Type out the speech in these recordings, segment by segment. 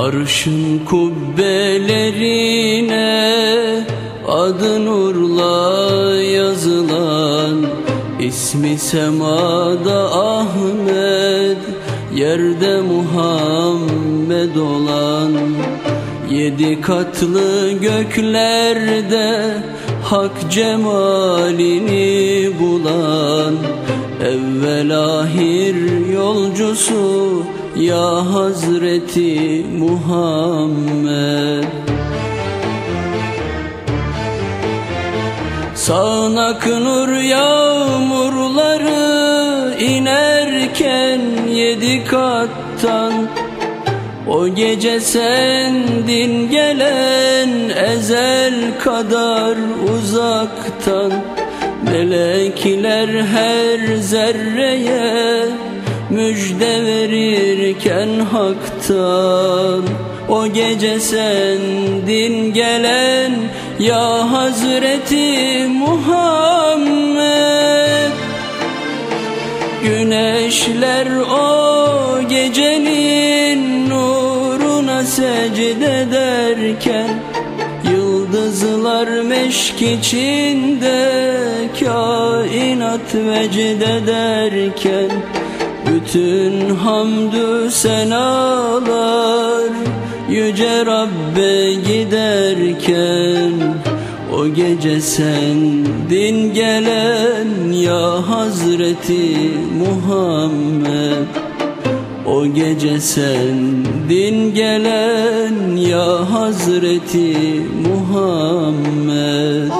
Arşın kubbelerine adı nurla yazılan ismi semada Ahmet yerde Muhammed olan. Yedi katlı göklerde Hak cemalini bulan Evvel ahir yolcusu ya Hazreti Muhammed. Sağnak nur yağmurları inerken yedi kattan. O gece sendin gelen ezel kadar uzaktan. Melekler her zerreye müjde verirken haktan. O gece sendin gelen ya Hazreti Muhammed. Güneşler o gecenin nuruna secde ederken Yıldızlar meşk içinde kainat vecd ederken Bütün hamdü senalar Yüce Rabbe giderken O gece sendin gelen ya Hazreti Muhammed O gece sendin gelen ya Hazreti Muhammed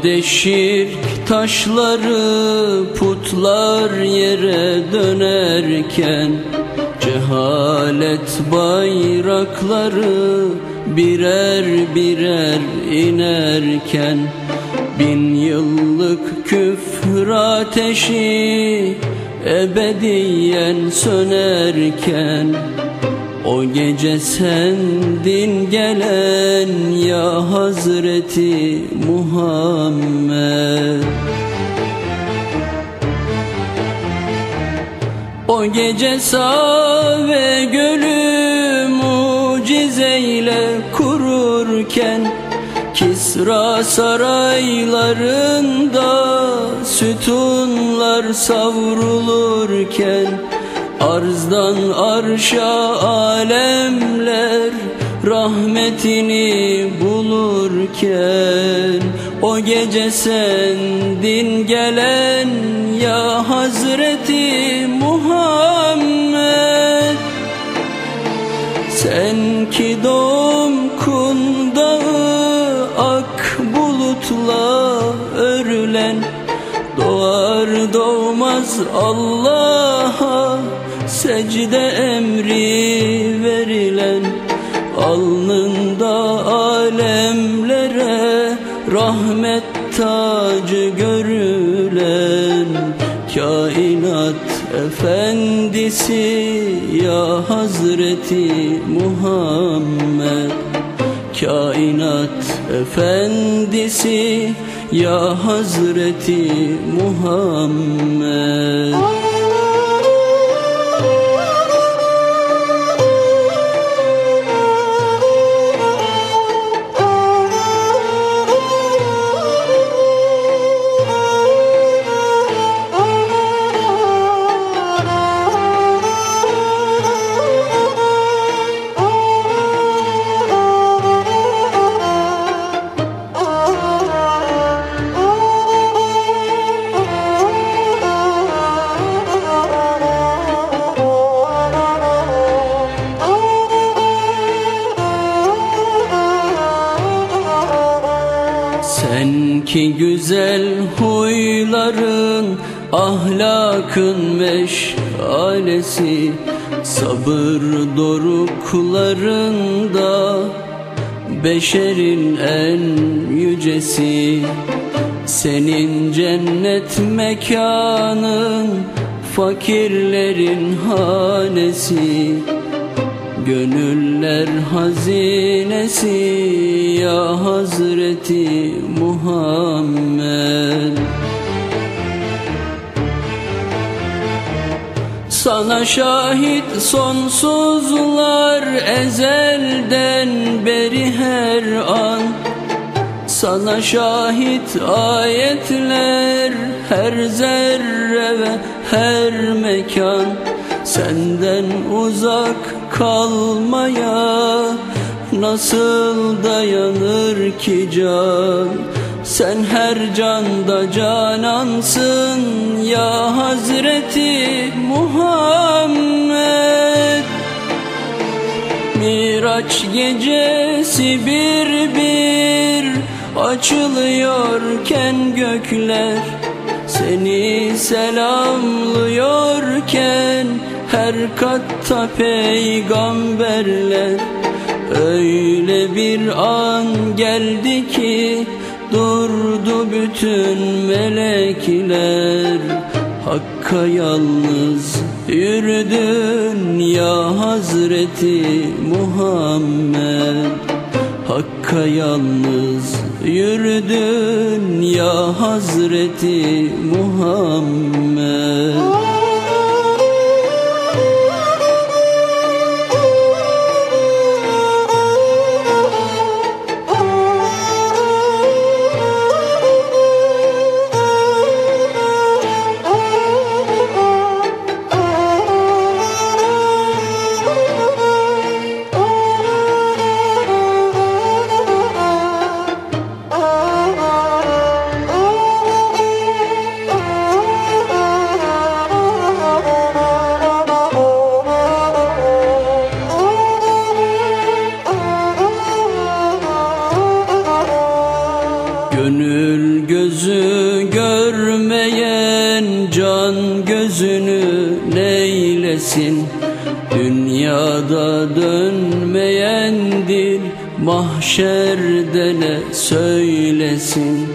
Kabe'de şirk taşları putlar yere dönerken Cehalet bayrakları birer birer inerken Bin yıllık küfür ateşi ebediyen sönerken o gece sendin gelen ya Hazreti Muhammed. O gece sağ ve gölü mucizeyle kururken Kisra saraylarında sütunlar savrulurken Arzdan arşa alemler rahmetini bulurken O gece sendin gelen ya Hazreti Muhammed. Sen ki doğum kundağı ak bulutla örülen Doğar doğmaz Allah'a secde emri verilen Alnında alemlere rahmet tacı görülen Kainat efendisi ya Hazreti Muhammed. Kainat efendisi ya Hazreti Muhammed Sabır doruklarında Beşerin en yücesi. Senin cennet mekanın Fakirlerin hanesi. Gönüller hazinesi Ya Hazreti Muhammed Sana şahit sonsuzlar ezelden beri her an. Sana şahit ayetler her zerre ve her mekan. Senden uzak kalmaya nasıl dayanır ki can sen her canda canansın ya Hazreti Muhammed. Miraç gecesi bir bir açılıyorken gökler Seni selamlıyorken her katta peygamberler. Öyle bir an geldi ki durdu bütün melekler. Hakka yalnız yürüdün ya Hazreti Muhammed. Hakka yalnız yürüdün ya Hazreti Muhammed gözü görmeyen can gözünü neylesin? Dünyada dönmeyen dil mahşerde ne söylesin?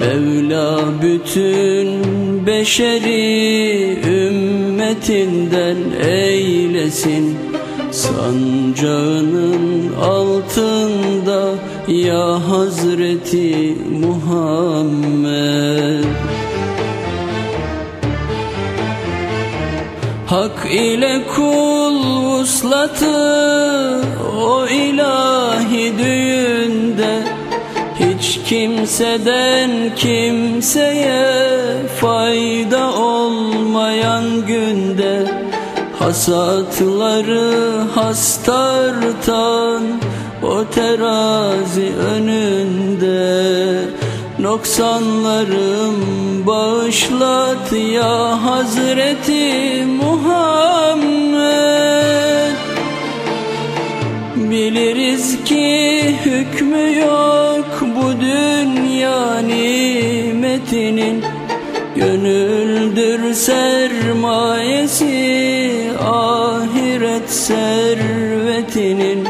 Mevla bütün beşeri ümmetinden eylesin. Sancağının altında ya Hazreti Muhammed. Hak ile kul vuslatı o ilahi düğünde Hiç kimseden kimseye fayda olmayan günde Hasatları hastartan o terazi önünde Noksanlarım bağışlat ya Hazreti Muhammed. Biliriz ki hükmü yok bu dünya nimetinin. Gönüldür sermayesi ahiret servetinin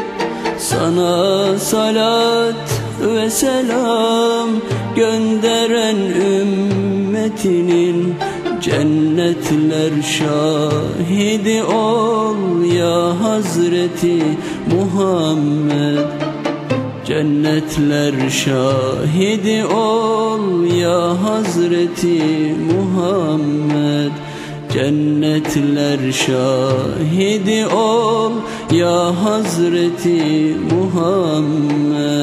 Sana salat ve selam gönderen ümmetinin Cennetler şahidi ol ya Hazreti Muhammed. Cennetler şahidi ol ya Hazreti Muhammed Cennetler şahidi ol ya Hazreti Muhammed